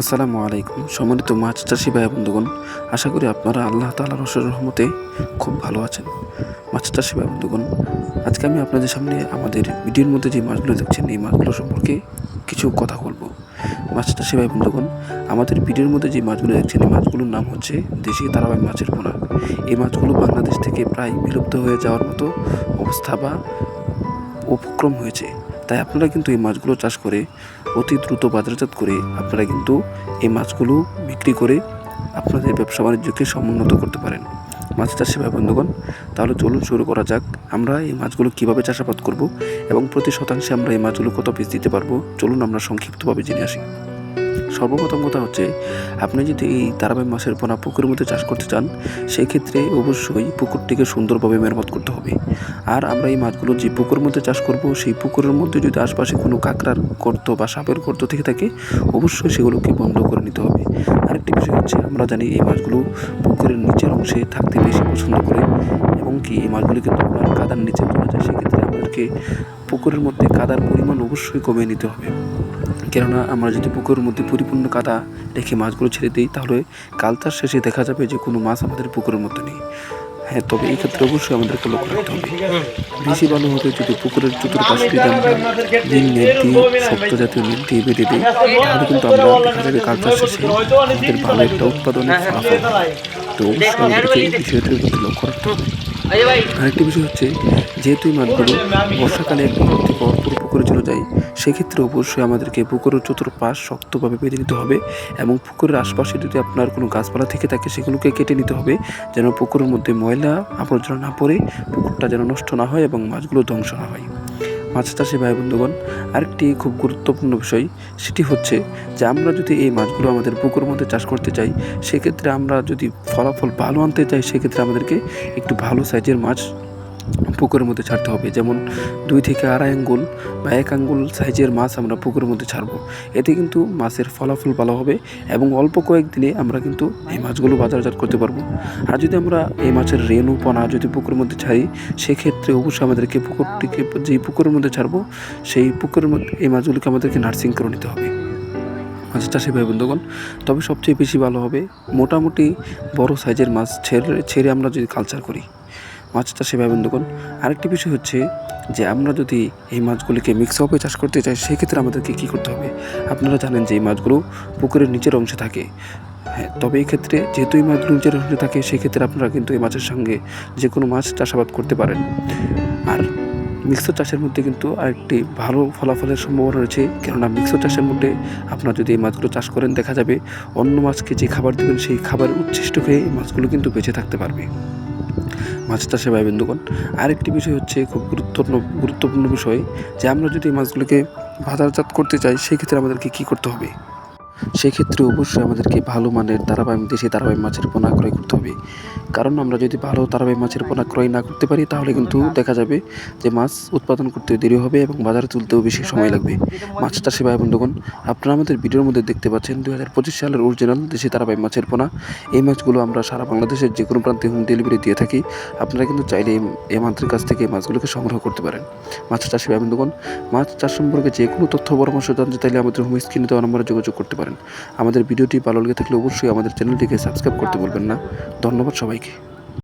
আসসালামু আলাইকুম। সম্মানিত মাছ চাষি ভাই বন্ধুগণ, আশা করি আপনারা আল্লাহ তালার রসের রহমতে খুব ভালো আছেন। মাছ চাষি ভাই বন্ধুগণ, আজকে আমি আপনাদের সামনে আমাদের ভিডিওর মধ্যে যে মাছগুলো দেখছেন, এই মাছগুলো সম্পর্কে কিছু কথা বলব। মাছ চাষি ভাই বন্ধুগণ, আমাদের ভিডিওর মধ্যে যে মাছগুলো দেখছেন, এই মাছগুলোর নাম হচ্ছে দেশি তারাবাই মাছের পোনা। এই মাছগুলো বাংলাদেশ থেকে প্রায় বিলুপ্ত হয়ে যাওয়ার মতো অবস্থা বা উপক্রম হয়েছে। তাই আপনারা কিন্তু এই মাছগুলো চাষ করে অতি দ্রুত বাজারজাত করে আপনারা কিন্তু এই মাছগুলো বিক্রি করে আপনাদের ব্যবসা বাণিজ্যকে সমুন্নত করতে পারেন। মাছ চাষে ভাই বন্ধুগণ, তাহলে চলুন শুরু করা যাক। আমরা এই মাছগুলো কীভাবে চাষাবাদ করব এবং প্রতি শতাংশে আমরা এই মাছগুলো কত পিস দিতে পারব? চলুন আমরা সংক্ষিপ্তভাবে জেনে আসি। সর্বপ্রথম কথা হচ্ছে, আপনি যদি এই তারাবাই মাছের পোনা পুকুরের মধ্যে চাষ করতে চান, সেক্ষেত্রে অবশ্যই পুকুরটিকে সুন্দরভাবে মেরামত করতে হবে। আর আমরা এই মাছগুলো যে পুকুরের মধ্যে চাষ করব, সেই পুকুরের মধ্যে যদি আশপাশে কোনো কাঁকড়ার গর্ত বা সাপের গর্ত থেকে থাকে, অবশ্যই সেগুলোকে বন্ধ করে নিতে হবে। আরেকটি বিষয় হচ্ছে, আমরা জানি এই মাছগুলো পুকুরের নিচের অংশে থাকতে বেশি পছন্দ করে, এবং কি এই মাছগুলো কিন্তু কাদার নিচে চলে যায়, সেক্ষেত্রে আমাদেরকে পুকুরের মধ্যে কাদার পরিমাণ অবশ্যই কমিয়ে নিতে হবে। কেননা আমরা যদি পুকুরের মধ্যে পরিপূর্ণ কাদা রেখে মাছগুলো ছেড়ে দিই, তাহলে কাল তার শেষে দেখা যাবে যে কোনো মাছ আমাদের পুকুরের মধ্যে নেই। হ্যাঁ তবে এই ক্ষেত্রে অবশ্যই আমাদেরকে লক্ষ্য রাখতে হবে। বেশি ভালো হবে যদি পুকুরের চতুর্পাশে যদি আমরা নীল নেট দিয়ে, শক্ত জাতীয় নেট দিয়ে বেঁধে দিই তাহলে কিন্তু আমরা দেখা যাবে কাল তার শেষে আমাদের ভালো একটা উৎপাদনের ফলাফল। তো অবশ্যই আমাদেরকে এই বিষয়টির প্রতি লক্ষ্য রাখতে হবে। আরেকটি বিষয় হচ্ছে, যেহেতু এই মাছগুলো বর্ষাকালে একদম থেকে পুকুরে যায়। সেক্ষেত্রে অবশ্যই আমাদেরকে পুকুরের চতুর্পাশ শক্তভাবে বেঁধে নিতে হবে এবং পুকুরের আশপাশে যদি আপনার কোনো গাছপালা থেকে থাকে, সেগুলোকে কেটে নিতে হবে যেন পুকুরের মধ্যে ময়লা আবর্জনা না পড়ে, পুকুরটা যেন নষ্ট না হয় এবং মাছগুলো ধ্বংস না হয়। মাছ চাষে ভাই বন্ধুগণ, আরেকটি খুব গুরুত্বপূর্ণ বিষয় সেটি হচ্ছে যে আমরা যদি এই মাছগুলো আমাদের পুকুরের মধ্যে চাষ করতে চাই, সেক্ষেত্রে আমরা যদি ফলাফল ভালো আনতে চাই, সেক্ষেত্রে আমাদেরকে একটু ভালো সাইজের মাছ পুকুরের মধ্যে ছাড়তে হবে। যেমন দুই থেকে আড়াই আঙ্গুল বা এক আঙ্গুল সাইজের মাছ আমরা পুকুরের মধ্যে ছাড়বো। এতে কিন্তু মাছের ফলাফল ভালো হবে এবং অল্প কয়েক দিনে আমরা কিন্তু এই মাছগুলো বাজারজাত করতে পারব। আর যদি আমরা এই মাছের রেণু, পোনা যদি পুকুরের মধ্যে ছাড়ি, সেক্ষেত্রে অবশ্যই আমাদেরকে পুকুরটিকে যেই পুকুরের মধ্যে ছাড়বো, সেই পুকুরের মধ্যে এই মাছগুলোকে আমাদেরকে নার্সিং করে নিতে হবে। মাছ চাষি ভাই, বন্ধুগণ, তবে সবচেয়ে বেশি ভালো হবে মোটামুটি বড় সাইজের মাছ ছেড়ে ছেড়ে আমরা যদি কালচার করি। মাছ চাষি ভাই বন্ধুগণ আরেকটি বিষয় হচ্ছে যে আমরা যদি এই মাছগুলিকে মিক্স আপে চাষ করতে চাই, সেক্ষেত্রে আমাদেরকে কী করতে হবে? আপনারা জানেন যে এই মাছগুলো পুকুরের নিচের অংশে থাকে। হ্যাঁ তবে এই ক্ষেত্রে যেহেতু এই মাছগুলো নিচের অংশে থাকে, সেক্ষেত্রে আপনারা কিন্তু এই মাছের সঙ্গে যে কোনো মাছ চাষাবাদ করতে পারেন। আর মিক্সর চাষের মধ্যে কিন্তু আরেকটি ভালো ফলাফলের সম্ভাবনা রয়েছে, কেননা মিক্সর চাষের মধ্যে আপনারা যদি এই মাছগুলো চাষ করেন, দেখা যাবে অন্য মাছকে যে খাবার দেবেন, সেই খাবারের উচ্ছিষ্ট খেয়ে এই মাছগুলো কিন্তু বেঁচে থাকতে পারবে। মাছ চাষে ভাই বন্ধুগণ, আরেকটি বিষয় হচ্ছে খুব গুরুত্বপূর্ণ গুরুত্বপূর্ণ বিষয় যে আমরা যদি মাছগুলোকে বাজারজাত করতে চাই, সেক্ষেত্রে আমাদেরকে কী করতে হবে? সেক্ষেত্রে অবশ্যই আমাদেরকে ভালো মানের তারাবাই দেশে তারাবাই মাছের পোনা ক্রয় করতে হবে। কারণ আমরা যদি ভালো তারাবাই মাছের পোনা ক্রয় না করতে পারি, তাহলে কিন্তু দেখা যাবে যে মাছ উৎপাদন করতে দেরি হবে এবং বাজারে তুলতেও বেশি সময় লাগবে। মাছ চাষি ভাই বন্ধুগণ, আপনারা আমাদের ভিডিওর মধ্যে দেখতে পাচ্ছেন দু হাজার পঁচিশ সালের অরিজিনাল দেশি তারাবাই মাছের পোনা। এই মাছগুলো আমরা সারা বাংলাদেশের যে কোনো প্রান্তে হোম ডেলিভারি দিয়ে থাকি। আপনারা কিন্তু চাইলে এই- মাছের কাছ থেকে এই মাছগুলোকে সংগ্রহ করতে পারেন। মাছ চাষি ভাই বন্ধুগণ, মাছ চাষ সম্পর্কে যে কোনো তথ্য পরামর্শ জানতে চাইলে আমাদের হোম স্ক্রিনে দেওয়া নম্বরে যোগাযোগ করতে পারেন। আমাদের ভিডিওটি ভালো লেগে থাকলে অবশ্যই আমাদের চ্যানেলটিকে সাবস্ক্রাইব করতে বলবেন না। ধন্যবাদ Mike.